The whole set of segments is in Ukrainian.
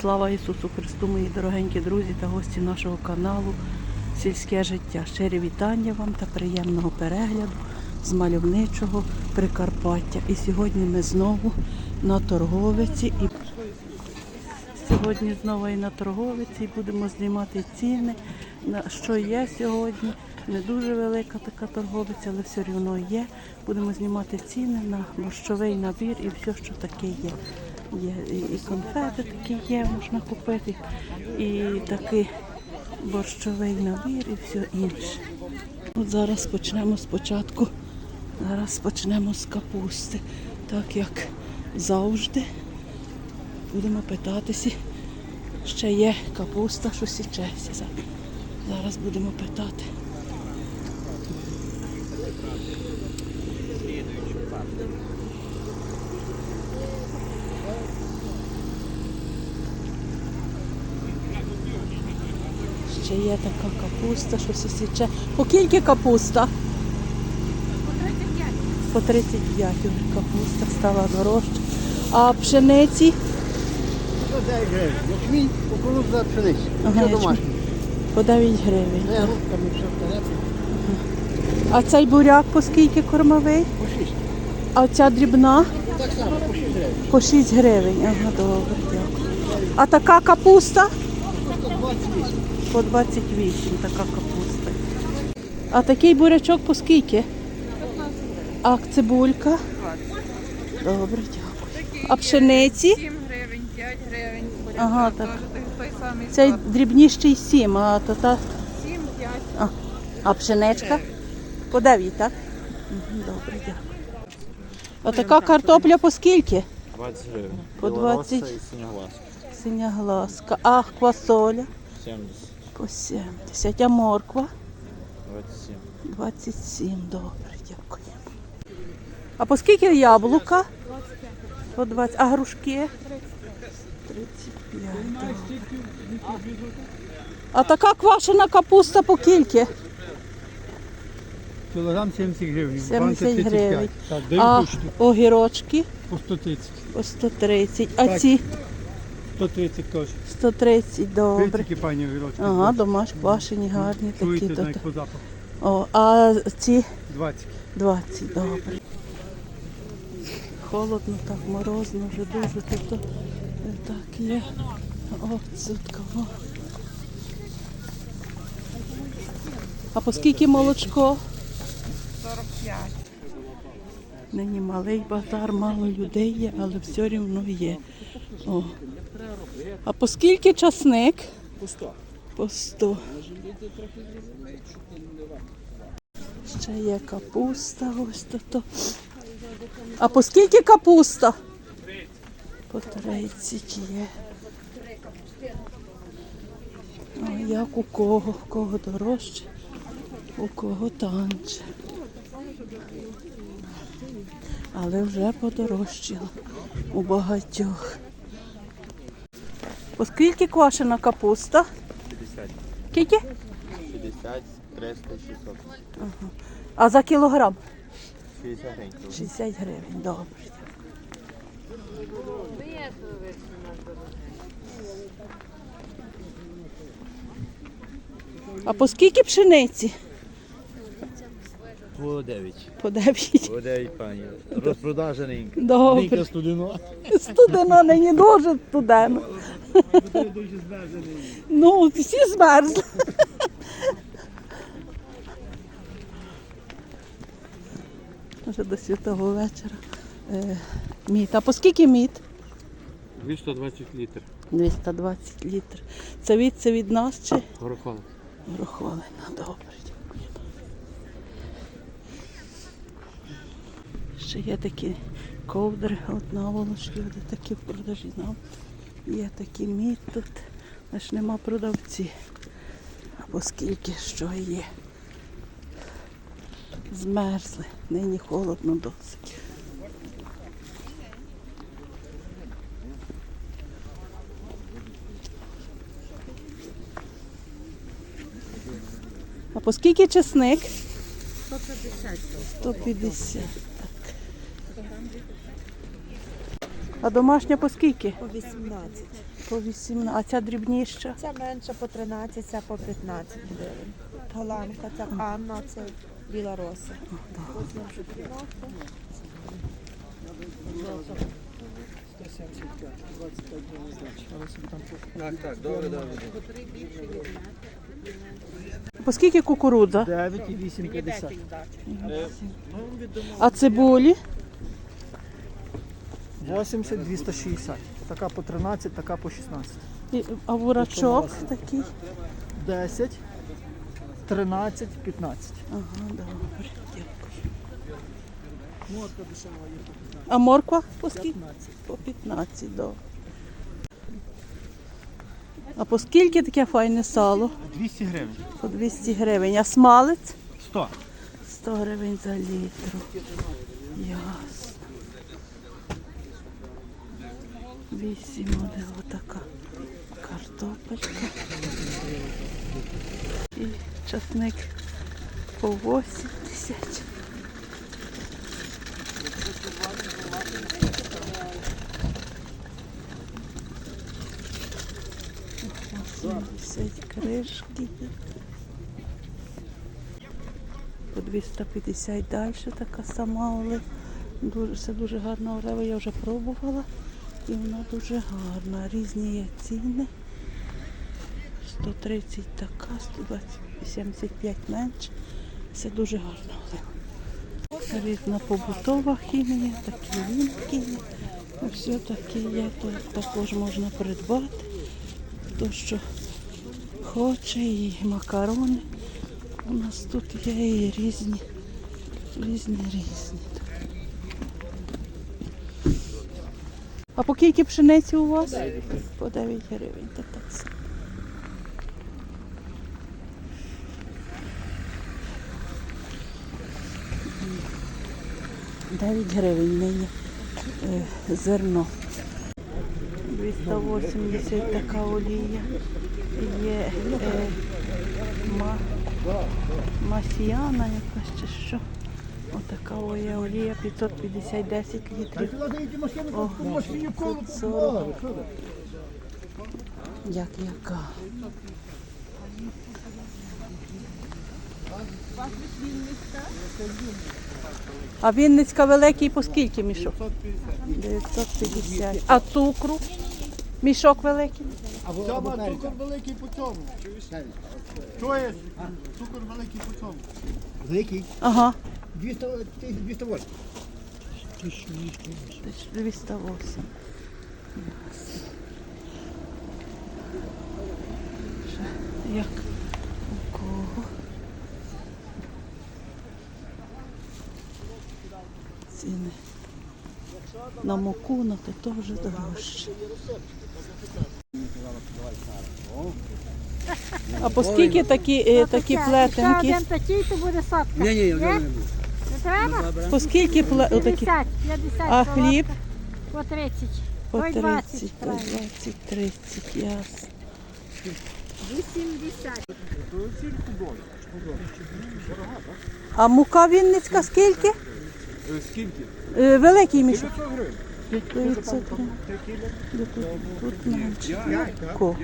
Слава Ісусу Христу, мої дорогенькі друзі та гості нашого каналу Сільське життя. Щирі вітання вам та приємного перегляду з мальовничого Прикарпаття. І сьогодні ми знову на торговиці. І сьогодні знову і на торговиці і будемо знімати ціни, на що є сьогодні. Не дуже велика така торговиця, але все одно є. Будемо знімати ціни на борщовий набір і все, що таке є. Є і конфети такі є, можна купити, і такий борщовий набір і все інше. От зараз почнемо спочатку. Зараз почнемо з капусти. Так як завжди будемо питатися. Ще є капуста, що січеться. За- Зараз будемо питати. Ще є така капуста, що січе. По кільки капуста? По 35 вже капуста стала дорожча. А пшениці 9 гривень. Ячмінь, кукурудза, пшениця. Ага, по 9 гривень. Не, рубками все вперед. А цей буряк по скільки кормовий? По 6. А ця дрібна Так само, по 6 гривень. по 6 гривень. Ага, добре, дякую. А така капуста? 128. По 28 така капуста. А такий бурячок по скільки? А цибулька? Добре, дякую. А пшениці? 7 гривень, 5 гривень. Ага, так. той самий Цей дрібніший 7, а то та. 7, 5. А, а пшеничка? По 9, так? Добре, дякую. А така картопля по скільки? 20 гривень. По 20. і синьоглазка. Синя глазка. А квасоля 70. По 70. А морква 27. 27. Добре, дякую. А по скільки яблука? По 20. А грушки? 35. Добре. А така квашена капуста по кільки? Кілограм 70 гривень. 70 гривень. Так, А огірочки по 130. по 130. А Так. ці 130 теж. 130, Ви добре. тільки пані огірочки. Ага, домашні квашені, гарні такі. Чуєте, навіть по запаху. О, а ці 20. 20, добре. Холодно, так морозно, вже дуже тут е, так є. О, цутково. А по скільки молочко? 45. Нині малий базар, мало людей є, але все рівно є. О. А по скільки часник? По 100. По 100. Ще є капуста, ось тут. А по скільки капуста? По 30 є. О, як у кого, у кого дорожче, у кого танче. Але вже подорожчало у багатьох. По скільки квашена капуста? 50. Скільки? 50, 300, 600. А за кілограм? 60 гривень. 60 гривень, добре. А по скільки пшениці? По 9. По 9. По 9, пані. Розпродажа нинька. Добре. Нинка студено. Студено нині дуже студено. Ну, всі змерзли. Вже до святого вечора. Е, мід. А по скільки мід? 220 літр. 220 літрів. Це від, це від нас чи Горохова. Рухвалина? Добре, Ще є такі ковдри, от наволочки, де такі в продажі. Нам є такі мід тут, аж нема продавці. Або скільки що є. Змерзли, нині холодно досить. А по скільки чесник? 150. 150, так. А домашня по скільки? По 18. По 18. А ця дрібніша? Ця менша по 13, ця по 15 гривень. Голландка, ця Анна, це біла роса. По скільки кукурудза? 9 і 8,50. А цибулі? 80, 260. Така по 13, така по 16. І- А бурачок такий? 10, 13, 15. Ага, добре, дякую. А морква по скільки? По 15, добре. А по скільки таке файне сало? 200 гривень. По 200 гривень. А смалець? 100. 100 гривень за літр. Ясно. Вісім буде отака картопелька. І часник по 80. Висять кришки. По 250 далі така сама олива. Дуже, це дуже гарна олива, я вже пробувала. І вона дуже гарна. Різні є ціни. 130 така, 120, 75 менше. Це дуже гарна олива. Різна побутова хімія, такі лінки є. Ну, Все таке є, то також можна придбати. Хто що хоче, і макарони. У нас тут є і різні, різні, різні. А по скільки пшениці у вас? По 9 гривень. Так, так. само. Дев'ять гривень нині е, зерно. 280 така олія. Є е, ма, масіяна якась чи що. Отака о, є олія 550 10 літрів. О, 540. Як яка? А Вінницька великий по скільки мішок? 950. А цукру? Мішок великий? Цьому цукор великий по цьому. Чуєш? Цукор великий по цьому. Великий? Ага. 200, 208. 208. Ще Як у кого? Ціни. На муку, на те теж дорожче. А по скільки такі, е, такі плетенки? Один такий, то буде сотка. Ні, ні, ні. Не треба? По скільки отакі? 50, 50. А хліб? По 30. По Ой, 30, 20, по правильно. 20, 30, ясно. 80. А мука вінницька скільки? Скільки? Е, великий мішок. 900 гривень. Де Тут, тут менше. У кого?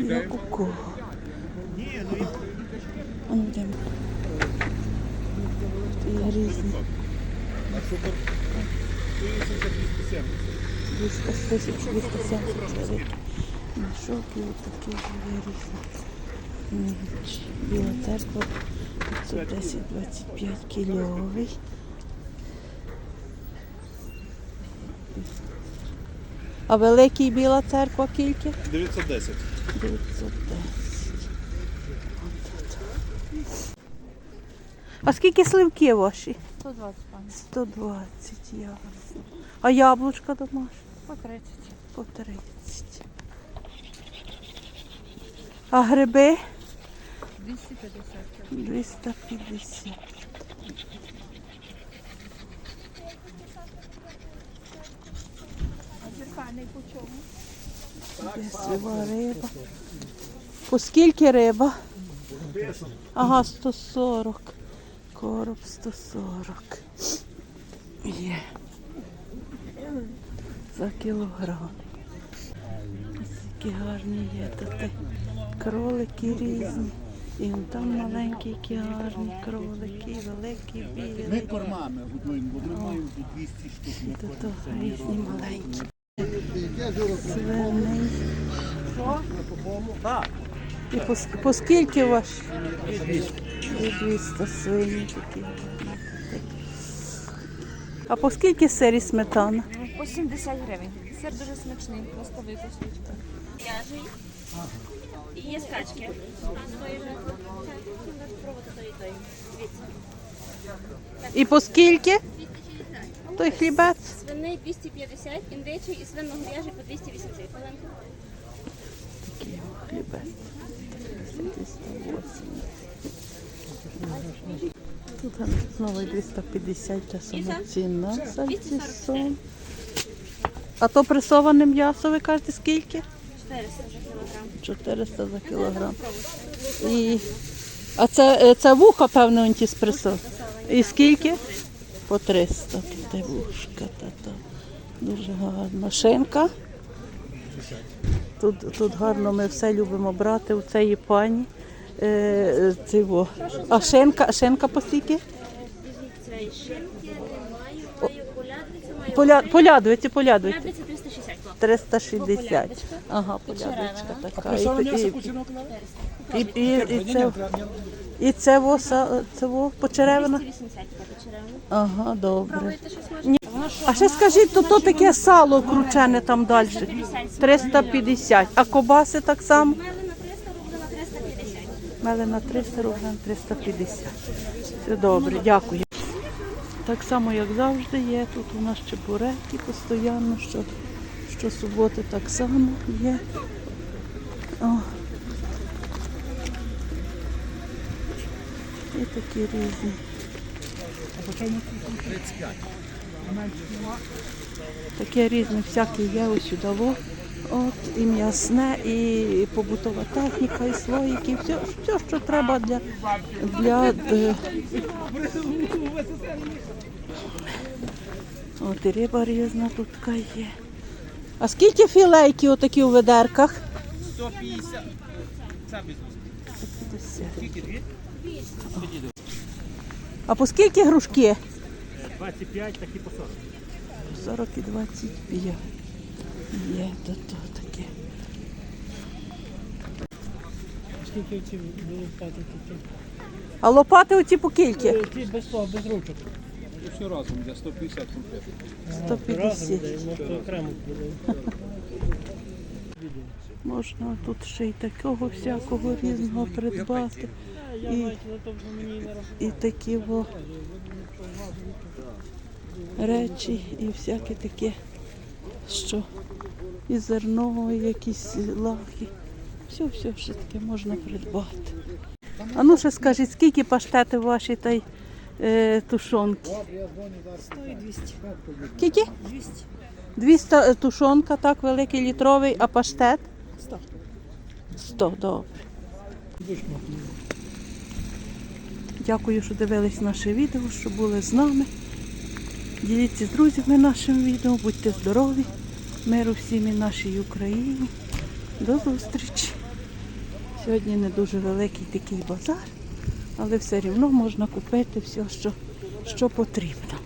Як у кого? А ну йдемо. Різні. 200, 1270 гривень. Мішок і отакі є різні. Біла церква 510-25 кільовий. А великий біла церква кільки? 910. 910. А скільки сливки ваші? 120 пані. 120, ясно. А яблучка домашні? По 30. По 30. А гриби? 250. 250. Є сива риба. По скільки риба? Ага, 140. Короб 140. Є. за кілограм. Які гарні є тут кролики різні. І там маленькі, які гарні кролики, і великі, Ми кормами годуємо, бо ми маємо тут 200 штук. І тут різні маленькі. Свиний. І по, по скільки ваш? І 200 свині такі. А по скільки сир і сметана? По 70 гривень. Сир дуже смачний, листовий кусочка. Яжий. І є скачки. І по скільки? Той хлібець? Свиний 250, індичий і свино-гряжий по 280. Хвилинку. Такий хлібець. 280. Тут знову 250 та сама ціна. Сальцісон. А то пресоване м'ясо, ви кажете, скільки? 400 за кілограм. 400 за кілограм. І... А це, е, це вуха, певно, он ті спресов. І скільки? По 300. Тут вушка. Та, та. Дуже гарно. Шинка. Тут, тут гарно ми все любимо брати у цієї пані. Е, цього. А шинка, шинка по скільки? Дивіться, і шинки, маю, маю полядницю, маю Поля, полядвиці, полядвиці. полядницю 360. хлопці. 360. Ага, полядвичка така. І, і, і, і, і, це, і це во, са- це во почеревина? 280 така. Ага, добре. Пробуєте щось можна? Ні. А ще скажіть, то, то таке сало кручене там далі? 350. А кобаси так само? 300, рублі на 350. Мели на 300 рублів, 350. Все добре, дякую. Так само, як завжди, є тут у нас чебуреки постійно, що, що суботи так само є. О. І такі різні. Таке різне всяке є ось сюди. От, і м'ясне, і побутова техніка, і слоїки, і все, все що треба для, для е, От і риба різна тут така є. А скільки філейки отакі у ведерках? 150. 150. А по скільки грушки? 25, так і по 40. 40 і 25. Є то, то таке. Скільки ці були плати тут? А лопати оці по кільки? Ці без того, без ручок. Все разом для 150 конкретно. 150. Може окремо буде. Можна тут ще й такого всякого різного придбати. І- не рахую. І такі во речі, і всяке таке, що і зерно, і якісь лахи. Все, все, все таке можна придбати. А ну ще скажіть, скільки паштети ваші та й е, тушонки? 100 і 200. Скільки? 200. 200 е, тушонка, так, великий літровий, а паштет? 100. 100, добре. Дякую, що дивились наше відео, що були з нами. Діліться з друзями нашим відео, будьте здорові, миру всім і нашій Україні. До зустрічі. Сьогодні не дуже великий такий базар, але все рівно можна купити все, що, що потрібно.